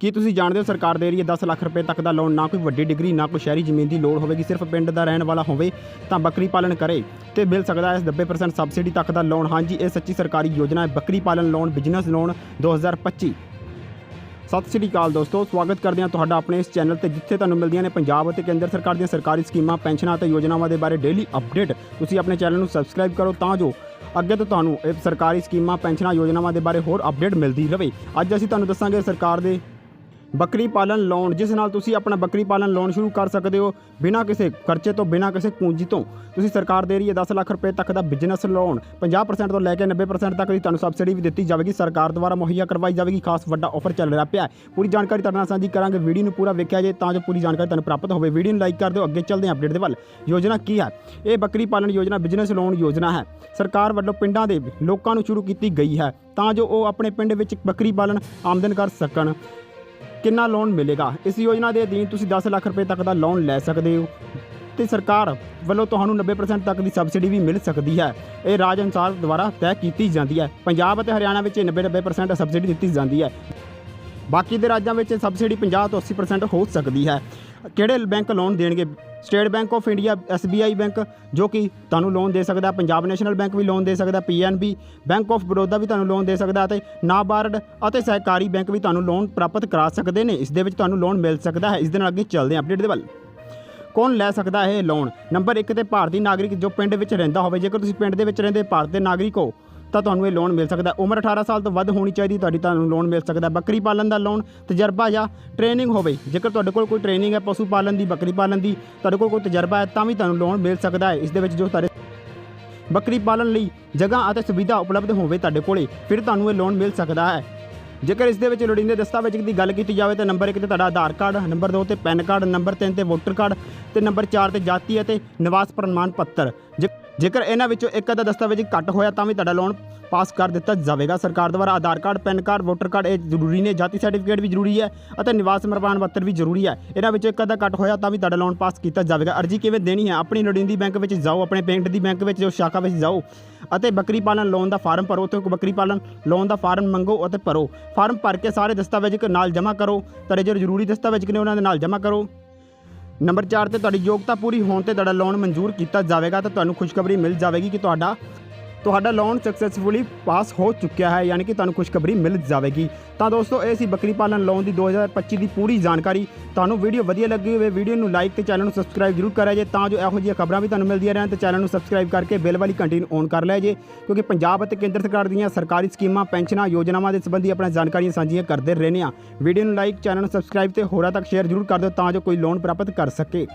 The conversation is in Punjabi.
ਕੀ ਤੁਸੀਂ ਜਾਣਦੇ ਹੋ ਸਰਕਾਰ ਦੇ ਰਹੀ ਹੈ 10 ਲੱਖ ਰੁਪਏ ਤੱਕ ਦਾ ਲੋਨ ਨਾ ਕੋਈ ਵੱਡੀ ਡਿਗਰੀ, ਨਾ ਕੋਈ ਸ਼ਹਿਰੀ ਜ਼ਮੀਨ ਦੀ ਲੋੜ ਹੋਵੇਗੀ, ਸਿਰਫ ਪਿੰਡ ਦਾ ਰਹਿਣ ਵਾਲਾ ਹੋਵੇ ਤਾਂ ਬੱਕਰੀ ਪਾਲਣ ਕਰੇ ਤੇ ਮਿਲ ਸਕਦਾ ਹੈ 90% ਸਬਸਿਡੀ ਤੱਕ ਦਾ ਲੋਨ ਹਾਂਜੀ, ਇਹ ਸੱਚੀ ਸਰਕਾਰੀ ਯੋਜਨਾ ਹੈ, ਬੱਕਰੀ ਪਾਲਣ loan business loan 2025 Sat Sri ਅਕਾਲ ਦੋਸਤੋ, ਸਵਾਗਤ ਕਰਦੇ ਹਾਂ ਤੁਹਾਡਾ ਆਪਣੇ ਇਸ ਚੈਨਲ ਤੇ ਜਿੱਥੇ ਤੁਹਾਨੂੰ ਮਿਲਦੀਆਂ ਨੇ ਪੰਜਾਬ ਅਤੇ ਕੇਂਦਰ ਸਰਕਾਰ ਦੀਆਂ ਸਰਕਾਰੀ ਸਕੀਮਾਂ, ਪੈਨਸ਼ਨਾਂ ਅਤੇ ਯੋਜਨਾਵਾਂ ਦੇ ਬਾਰੇ ਡੇਲੀ ਅਪਡੇਟ ਤੁਸੀਂ ਆਪਣੇ ਚੈਨਲ ਨੂੰ ਸਬਸਕ੍ਰਾਈਬ ਕਰੋ ਤਾਂ ਜੋ ਅੱਗੇ ਤੋਂ ਤੁਹਾਨੂੰ ਇਹ ਸਰਕਾਰੀ ਸਕੀਮਾਂ, ਪੈਨਸ਼ਨਾਂ, ਯੋਜਨਾਵਾਂ ਦੇ ਬਾਰੇ ਹੋਰ ਅਪਡੇਟ ਮਿਲਦੀ ਰਹੇ। ਅੱਜ ਅਸੀਂ ਤੁਹਾਨੂੰ ਦੱਸਾਂਗੇ ਸਰਕਾਰ ਦੇ ਬੱਕਰੀ ਪਾਲਣ ਲੋਨ ਜਿਸ ਨਾਲ ਤੁਸੀਂ ਆਪਣਾ ਬੱਕਰੀ ਪਾਲਣ ਲੋਨ ਸ਼ੁਰੂ ਕਰ ਸਕਦੇ ਹੋ ਬਿਨਾਂ ਕਿਸੇ ਖਰਚੇ ਤੋਂ, ਬਿਨਾਂ ਕਿਸੇ ਪੂੰਜੀ ਤੋਂ। ਤੁਸੀਂ ਸਰਕਾਰ ਦੇ ਰਹੀ ਹੈ 10 ਲੱਖ ਰੁਪਏ ਤੱਕ ਦਾ ਬਿਜ਼ਨਸ ਲੋਨ 50% ਤੋਂ ਲੈ ਕੇ 90% ਤੱਕ ਦੀ ਤੁਹਾਨੂੰ ਸਬਸਿਡੀ ਵੀ ਦਿੱਤੀ ਜਾਵੇਗੀ। ਸਰਕਾਰ ਦੁਆਰਾ ਮੁਹੱਈਆ ਕਰਵਾਈ ਜਾਵੇਗੀ, ਖਾਸ ਵੱਡਾ ਆਫਰ ਚੱਲ ਰਿਹਾ ਪਿਆ ਪੂਰੀ ਜਾਣਕਾਰੀ ਤੁਹਾਡੇ ਨਾਲ ਸਾਂਝੀ ਕਰਾਂਗੇ, ਵੀਡੀਓ ਨੂੰ ਪੂਰਾ ਵੇਖਿਆ ਜੇ ਤਾਂ ਜੋ ਪੂਰੀ ਜਾਣਕਾਰੀ ਤੁਹਾਨੂੰ ਪ੍ਰਾਪਤ ਹੋਵੇ। ਵੀਡੀਓ ਨੂੰ ਲਾਈਕ ਕਰ ਦਿਓ, ਅੱਗੇ ਚੱਲਦੇ ਹਾਂ ਅਪਡੇਟ ਦੇ ਵੱਲ। ਯੋਜਨਾ ਕੀ ਹੈ? ਇਹ ਬੱਕਰੀ ਪਾਲਣ ਯੋਜਨਾ ਬਿਜ਼ਨਸ ਲੋਨ ਯੋਜਨਾ ਹੈ। ਸਰਕਾਰ ਵੱਲੋਂ ਪਿੰਡਾਂ ਦੇ ਲੋਕਾਂ ਨੂੰ ਸ਼ੁਰੂ ਕੀਤੀ ਗਈ ਹੈ ਤਾਂ ਜੋ ਉਹ ਆਪਣੇ ਪਿੰਡ ਵਿੱਚ ਬੱਕਰੀ ਪਾਲਣ ਆਮਦਨ ਕਰ ਸਕਣ। ਕਿੰਨਾ ਲੋਨ ਮਿਲੇਗਾ? ਇਸ ਯੋਜਨਾ ਦੇ ਅਧੀਨ ਤੁਸੀਂ 10 ਲੱਖ ਰੁਪਏ ਤੱਕ ਦਾ ਲੋਨ ਲੈ ਸਕਦੇ ਹੋ। ਤੇ ਸਰਕਾਰ ਵੱਲੋਂ ਤੁਹਾਨੂੰ 90% ਤੱਕ ਦੀ ਸਬਸਿਡੀ ਵੀ ਮਿਲ ਸਕਦੀ ਹੈ। ਇਹ ਰਾਜ ਅਨੁਸਾਰ ਦੁਆਰਾ ਤੈਅ ਕੀਤੀ ਜਾਂਦੀ ਹੈ। ਪੰਜਾਬ ਅਤੇ ਹਰਿਆਣਾ ਵਿੱਚ 90-90% ਸਬਸਿਡੀ ਦਿੱਤੀ ਜਾਂਦੀ ਹੈ। ਬਾਕੀ ਦੇ ਰਾਜਾਂ ਵਿੱਚ ਸਬਸਿਡੀ 50 ਤੋਂ 80% ਹੋ ਸਕਦੀ ਹੈ। ਕਿਹੜੇ ਬੈਂਕ ਲੋਨ ਦੇਣਗੇ? State Bank of India SBI bank, ਜੋ ਕਿ ਤੁਹਾਨੂੰ ਲੋਨ ਦੇ ਸਕਦਾ, ਪੰਜਾਬ ਨੈਸ਼ਨਲ ਬੈਂਕ ਵੀ ਲੋਨ ਦੇ ਸਕਦਾ PNB ਬੈਂਕ ਆਫ ਬੜੌਦਾ ਵੀ ਤੁਹਾਨੂੰ ਲੋਨ ਦੇ ਸਕਦਾ ਅਤੇ ਨਾਬਾਰਡ ਅਤੇ ਸਹਿਕਾਰੀ ਬੈਂਕ ਵੀ ਤੁਹਾਨੂੰ ਲੋਨ ਪ੍ਰਾਪਤ ਕਰਾ ਸਕਦੇ ਨੇ। ਇਸ ਦੇ ਵਿੱਚ ਤੁਹਾਨੂੰ ਲੋਨ ਮਿਲ ਸਕਦਾ ਹੈ। ਇਸ ਦੇ ਨਾਲ ਅੱਗੇ ਚੱਲਦੇ ਹਾਂ ਅਪਡੇਟ ਦੇ ਵੱਲ। ਕੌਣ ਲੈ ਸਕਦਾ ਹੈ ਇਹ ਲੋਨ ਨੰਬਰ 1 ਤੇ ਭਾਰਤੀ ਨਾਗਰਿਕ ਜੋ ਪਿੰਡ ਵਿੱਚ ਰਹਿੰਦਾ ਹੋਵੇ। ਜੇਕਰ ਤੁਸੀਂ ਪਿੰਡ ਦੇ ਵਿੱਚ ਰਹਿੰਦੇ ਭਾਰਤ ਦੇ ਨਾਗਰਿਕ ਹੋ ਤਾਂ ਤੁਹਾਨੂੰ ਇਹ ਲੋਨ ਮਿਲ ਸਕਦਾ। ਉਮਰ 18 ਸਾਲ ਤੋਂ ਵੱਧ ਹੋਣੀ ਚਾਹੀਦੀ, ਤੁਹਾਡੀ ਤੁਹਾਨੂੰ ਲੋਨ ਮਿਲ ਸਕਦਾ। ਬੱਕਰੀ ਪਾਲਣ ਦਾ ਲੋਨ ਤਜਰਬਾ ਜਾਂ ਟ੍ਰੇਨਿੰਗ ਹੋਵੇ। ਜੇਕਰ ਤੁਹਾਡੇ ਕੋਲ ਕੋਈ ਟ੍ਰੇਨਿੰਗ ਹੈ ਪਸ਼ੂ ਪਾਲਣ ਦੀ, ਬੱਕਰੀ ਪਾਲਣ ਦੀ, ਤੁਹਾਡੇ ਕੋਲ ਕੋਈ ਤਜਰਬਾ ਹੈ, ਤਾਂ ਵੀ ਤੁਹਾਨੂੰ ਲੋਨ ਮਿਲ ਸਕਦਾ ਹੈ। ਇਸ ਦੇ ਵਿੱਚ ਜੋ ਤੁਹਾਡੇ ਬੱਕਰੀ ਪਾਲਣ ਲਈ ਜਗ੍ਹਾ ਅਤੇ ਸੁਵਿਧਾ ਉਪਲਬਧ ਹੋਵੇ ਤੁਹਾਡੇ ਕੋਲੇ, ਫਿਰ ਤੁਹਾਨੂੰ ਇਹ ਲੋਨ ਮਿਲ ਸਕਦਾ ਹੈ। ਜੇਕਰ ਇਸ ਦੇ ਵਿੱਚ ਲੋੜੀਂਦੇ ਦਸਤਾਵੇਜ਼ ਦੀ ਗੱਲ ਕੀਤੀ ਜਾਵੇ ਤਾਂ ਨੰਬਰ 1 ਤੇ ਤੁਹਾਡਾ ਆਧਾਰ ਕਾਰਡ, ਨੰਬਰ 2 ਤੇ ਪੈਨ ਕਾਰਡ, ਨੰਬਰ 3 ਤੇ ਵੋਟਰ ਕਾਰਡ ਤੇ ਨੰਬਰ 4 ਤੇ ਜਾਤੀ ਅਤੇ ਨਿਵਾਸ ਪ੍ਰਮਾਣ ਪੱਤਰ। ਜੇ- ਜੇਕਰ ਇਹਨਾਂ ਵਿੱਚੋਂ ਇੱਕ ਅੱਧਾ ਦਸਤਾਵੇਜ਼ ਘੱਟ ਹੋਇਆ ਤਾਂ ਵੀ ਤੁਹਾਡਾ ਲੋਨ ਪਾਸ ਕਰ ਦਿੱਤਾ ਜਾਵੇਗਾ। ਸਰਕਾਰ ਦੁਆਰਾ Aadhaar card, PAN card voter card, ਇਹ ਜ਼ਰੂਰੀ ਨੇ। ਜਾਤੀ ਸਰਟੀਫਿਕੇਟ ਵੀ ਜ਼ਰੂਰੀ ਹੈ ਅਤੇ ਨਿਵਾਸ ਪ੍ਰਮਾਣ ਪੱਤਰ ਵੀ ਜ਼ਰੂਰੀ ਹੈ। ਇਹਨਾਂ ਵਿੱਚੋਂ ਇੱਕ ਅੱਧਾ ਘੱਟ ਹੋਇਆ ਤਾਂ ਵੀ ਤੁਹਾਡਾ ਲੋਨ ਪਾਸ ਕੀਤਾ ਜਾਵੇਗਾ। ਅਰਜ਼ੀ ਕਿਵੇਂ ਦੇਣੀ ਹੈ? ਆਪਣੀ ਲੋੜੀਂਦੀ ਬੈਂਕ ਵਿੱਚ ਜਾਓ, ਆਪਣੇ ਪਿੰਡ ਦੀ ਬੈਂਕ ਵਿੱਚ ਜੋ ਸ਼ਾਖਾ ਵਿੱਚ ਜਾਓ ਅਤੇ ਬੱਕਰੀ ਪਾਲਣ ਲੋਨ ਦਾ ਫਾਰਮ ਭਰੋ। ਉੱਥੇ ਬੱਕਰੀ ਪਾਲਣ ਲੋਨ ਦਾ ਫਾਰਮ ਮੰਗੋ ਅਤੇ ਭਰੋ। ਫਾਰਮ ਭਰ ਕੇ ਸਾਰੇ ਦਸਤਾਵੇਜ਼ ਨਾਲ ਜਮ੍ਹਾਂ ਕਰੋ। ਤੁਹਾਡੇ ਜੋ ਜ਼ਰੂਰੀ ਦਸਤਾਵੇਜ਼ ਨੇ ਉਹਨਾਂ ਦੇ ਨਾਲ ਜਮ੍ਹਾਂ ਕਰੋ। ਨੰਬਰ 4 ਤੇ ਤੁਹਾਡੀ ਯੋਗਤਾ ਪੂਰੀ ਹੋਣ ਤੇ ਤੁਹਾਡਾ ਲੋਨ ਮਨਜ਼ੂਰ ਕੀਤਾ ਜਾਵੇਗਾ ਤਾਂ ਤੁਹਾਨੂੰ ਖੁਸ਼ਖਬਰੀ ਮਿਲ ਜਾਵੇਗੀ ਕਿ ਤੁਹਾਡਾ ਤੁਹਾਡਾ ਲੋਨ ਸਕਸੈਸਫੁਲੀ ਪਾਸ ਹੋ ਚੁੱਕਿਆ ਹੈ, ਯਾਨੀ ਕਿ ਤੁਹਾਨੂੰ ਖੁਸ਼ਖਬਰੀ ਮਿਲ ਜਾਵੇਗੀ। ਤਾਂ ਦੋਸਤੋ, ਇਹ ਸੀ ਬੱਕਰੀ ਪਾਲਣ ਲੋਨ ਦੀ 2025 ਦੀ ਪੂਰੀ ਜਾਣਕਾਰੀ। ਤੁਹਾਨੂੰ ਵੀਡੀਓ ਵਧੀਆ ਲੱਗੀ ਹੋਵੇ ਵੀਡੀਓ ਨੂੰ ਲਾਈਕ ਤੇ ਚੈਨਲ ਨੂੰ ਸਬਸਕ੍ਰਾਈਬ ਜ਼ਰੂਰ ਕਰਿਆ ਜੇ, ਤਾਂ ਜੋ ਇਹੋ ਜਿਹੀਆਂ ਖਬਰਾਂ ਵੀ ਤੁਹਾਨੂੰ ਮਿਲਦੀਆਂ ਰਹਿਣ ਤੇ ਚੈਨਲ ਨੂੰ ਸਬਸਕ੍ਰਾਈਬ ਕਰਕੇ ਬੈਲ ਵਾਲੀ ਘੰਟੀ ਨੂੰ ਔਨ ਕਰ ਲਿਆ ਜੇ। ਕਿਉਂਕਿ ਪੰਜਾਬ ਅਤੇ ਕੇਂਦਰ ਸਰਕਾਰ ਦੀਆਂ ਸਰਕਾਰੀ ਸਕੀਮਾਂ, ਪੈਨਸ਼ਨਾਂ, ਯੋਜਨਾਵਾਂ ਦੇ ਸੰਬੰਧੀ ਆਪਣਾ ਜਾਣਕਾਰੀਆਂ ਸਾਂਝੀਆਂ ਕਰਦੇ ਰਹਿੰਦੇ ਆ ਵੀਡੀਓ ਨੂੰ ਲਾਈਕ ਚੈਨਲ ਨੂੰ ਸਬਸਕ੍ਰਾਈਬ ਤੇ ਹੋਰਾਂ ਤੱਕ ਸ਼ੇਅਰ ਜ਼ਰੂਰ ਕਰ ਦਿਓ, ਤਾਂ ਜੋ ਕੋਈ ਲੋਨ ਪ੍ਰਾਪਤ ਕਰ ਸਕੇ।